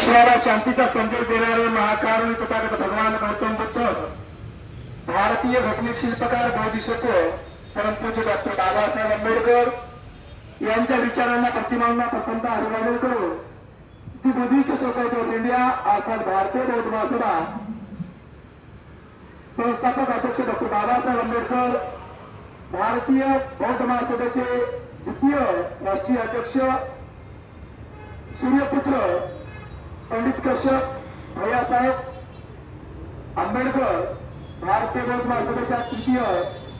विश्वाला शांतीचा संदेश देणारे महाकारुणी तथागत भगवान गौतम बुद्ध भारतीय घटने शिल्पकार बोधिसत्व परमपूज्य डॉक्टर बाबासाहेब आंबेडकर यांच्या विचारांना प्रतिमांना प्रथमतः अभिवादन करून ती बुद्धिस्ट सोसायटी ऑफ इंडिया अर्थात भारतीय बौद्ध महासभा संस्थापक अध्यक्ष डॉक्टर बाबासाहेब आंबेडकर भारतीय बौद्ध महासभेचे द्वितीय राष्ट्रीय अध्यक्ष सूर्यपुत्र पंडित कश्यप भैयासाहेब आंबेडकर भारतीय बौद्ध महासभेच्या तृतीय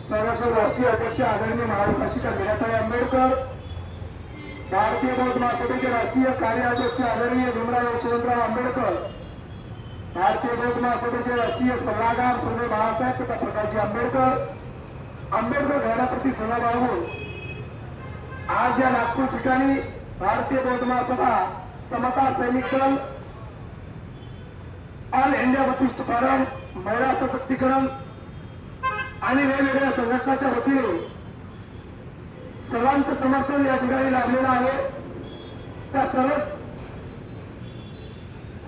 संरक्षण राष्ट्रीय अध्यक्ष आदरणीय महाविकाशिका मीराताई आंबेडकर भारतीय बौद्ध महासभेचे राष्ट्रीय कार्याध्यक्ष आदरणीय भीमराव यशवंतराव आंबेडकर भारतीय बौद्ध महासभेचे राष्ट्रीय सल्लागार सर्व बाळासाहेब तथा प्रकाशजी आंबेडकर आंबेडकर घराप्रती सल्ला बाळगून आज या नागपूर ठिकाणी भारतीय बौद्ध महासभा समता सैनिक दल ऑल इंडिया बुद्धिस्ट फोरम महिला सशक्तीकरण आणि वेगवेगळ्या संघटनाच्या वतीने सर्वांचं समर्थन या ठिकाणी लाभलेलं आहे. त्या सर्व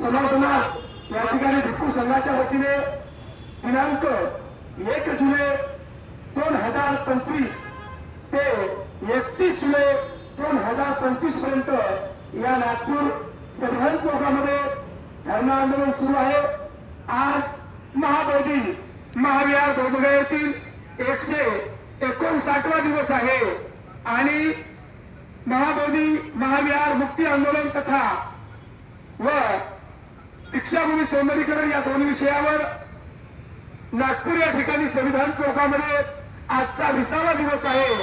समर्थना या ठिकाणी भिक्खू संघाच्या वतीने दिनांक एक जुलै दोन हजार पंचवीस ते एकतीस जुलै दोन हजार पंचवीसपर्यंत या नागपूर संविधान चौकामध्ये धरण आंदोलन सुरू आहे. आज महाबोधी महाविहार बोधगा येथील एकशे एकोणसाठवा दिवस आहे. आणि महाबोधी महाविहार मुक्ती आंदोलन तथा व दीक्षाभूमी सौंदर्यीकरण या दोन विषयावर नागपूर या ठिकाणी संविधान चौकामध्ये आजचा विसावा दिवस आहे.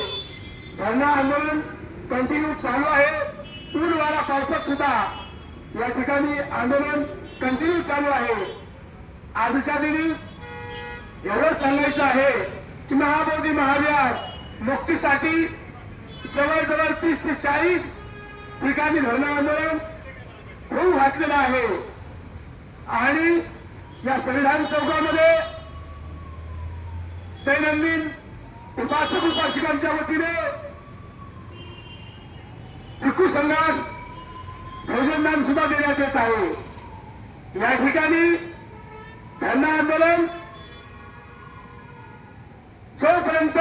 धरणा आंदोलन कंटिन्यू चालू आहे. ऊन वारा पावसात सुद्धा या ठिकाणी आंदोलन कंटिन्यू चालू आहे. आजच्या दिनी एवढं सांगायचं आहे की महाबोधी महाविहार मुक्तीसाठी जवळजवळ तीस ते चाळीस ठिकाणी धरणं आंदोलन होऊ घातलेलं आहे. आणि या संविधान चौकामध्ये दैनंदिन उपासक उपासिकांच्या वतीने भिक्खू संघास भोजनदान सुद्धा देण्यात येत आहे. या ठिकाणी धरणं आंदोलन जोपर्यंत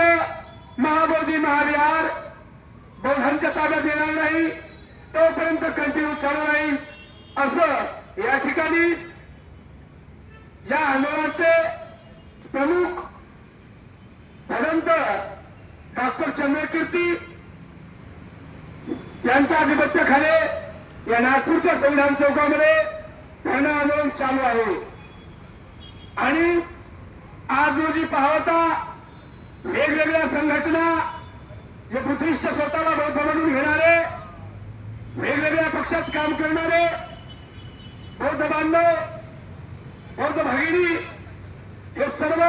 महाबोधी महाविहार बौद्धांच्या ताब्यात येणार नाही तोपर्यंत कंटिन्यू चालू राहील. असं या ठिकाणी या आंदोलनाचे प्रमुख भदंत डॉक्टर चंद्रकीर्ती यांच्या आधिपत्याखाली या नागपूरच्या संविधान चौकामध्ये धरणं आंदोलन चालू आहे. आणि आज रोजी पाहता वेगवेगळ्या संघटना जे बुद्धिस्ट स्वतःला बौद्ध म्हणून घेणारे वेगवेगळ्या पक्षात काम करणारे बौद्ध बांधव बौद्ध भगिनी हे सर्व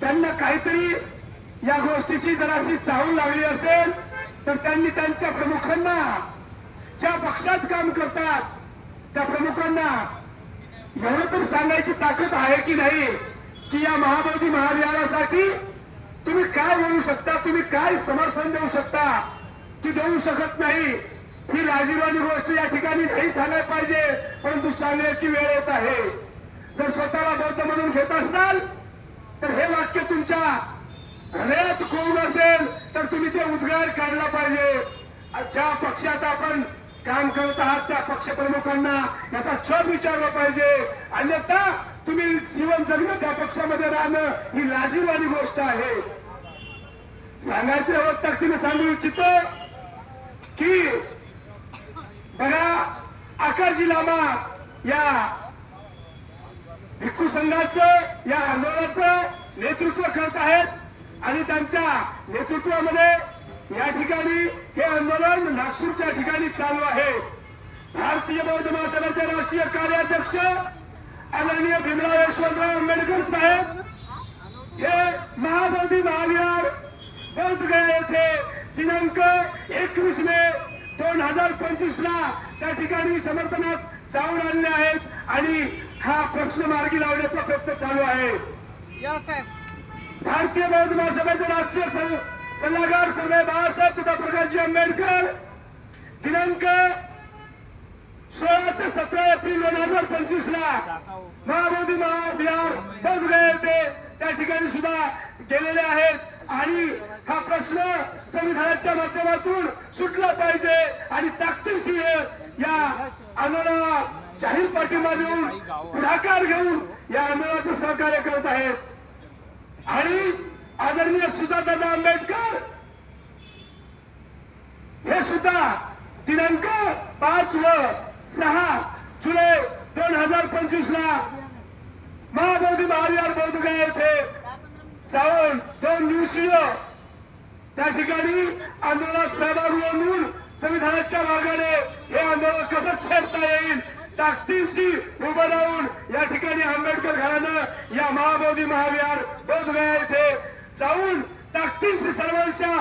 त्यांना काहीतरी या गोष्टीची जराशी चाहूल लागली असेल तर त्यांनी त्यांच्या प्रमुखांना ज्या पक्षात काम करतात त्या प्रमुखांना एवढं तर सांगायची ताकद आहे की नाही की या महाबोधी महाविहारासाठी तुम्ही काय बोलू शकता तुम्ही काय समर्थन देऊ शकता की देऊ शकत नाही. ही लाजीवानी गोष्ट या ठिकाणी नाही सांगायला पाहिजे परंतु सांगण्याची वेळ येत आहे. जर स्वतःला बौद्ध म्हणून घेत असाल तर हे वाक्य तुमच्या हृदयात कोण असेल तर तुम्ही ते उद्गार काढला पाहिजे. ज्या पक्षात आपण काम करत आहात त्या पक्षप्रमुखांना. याचा छळ विचारला पाहिजे. अन्यथा तुम्ही जीवन जगणं त्या पक्षामध्ये राहणं ही लाजीवानी गोष्ट आहे. सांगायचं एवढं तिने सांगू इच्छितो की बघा आकारजी लामा या भिक्खू संघाचं या आंदोलनाचं नेतृत्व करत आहेत आणि त्यांच्या नेतृत्वामध्ये या ठिकाणी हे आंदोलन नागपूरच्या ठिकाणी चालू आहे. भारतीय बौद्ध महासभेचे राष्ट्रीय कार्याध्यक्ष आदरणीय भीमराव यशवंतराव आंबेडकर साहेब हे महाबोधी महाविहार बोधगया येथे दिनांक एकवीस मे दोन हजार पंचवीस ला त्या ठिकाणी समर्थनात जाऊन आणले आहेत आणि हा प्रश्न मार्गी लावण्याचा प्रयत्न चालू आहे. भारतीय बौद्ध महासभेचे राष्ट्रीय सल्ल- सल्लागार सर्वे बाळासाहेब तथा प्रकाशजी आंबेडकर दिनांक सोळा ते सतरा एप्रिल दोन हजार पंचवीस ला महाबोधी महाविहार बंदगया ते त्या ठिकाणी सुद्धा गेलेले आहेत. आणि हा प्रश्न संविधानाच्या माध्यमातून सुटला पाहिजे आणि ताकदीशीर या आंदोलनाला जाहीर पाठिंबा देऊन पुढाकार घेऊन या आंदोलनाचं सहकार्य करत आहेत. आणि आदरणीय सुजातादा आंबेडकर हे सुद्धा दिनांक पाच व सहा जुलै दोन हजार पंचवीस ला महाबोधी महाविहार बौद्धगया येथे जाऊन दोन दिवसीय त्या ठिकाणी आंदोलनात सहभागी होऊन संविधानाच्या मार्गाने हे आंदोलन कसं छेडता येईल ताकदीशी उभं राहून या ठिकाणी आंबेडकर घरानं या महाबोधी महाविहार बौद्धगया येथे जाऊन ताकदीशी सर्वांच्या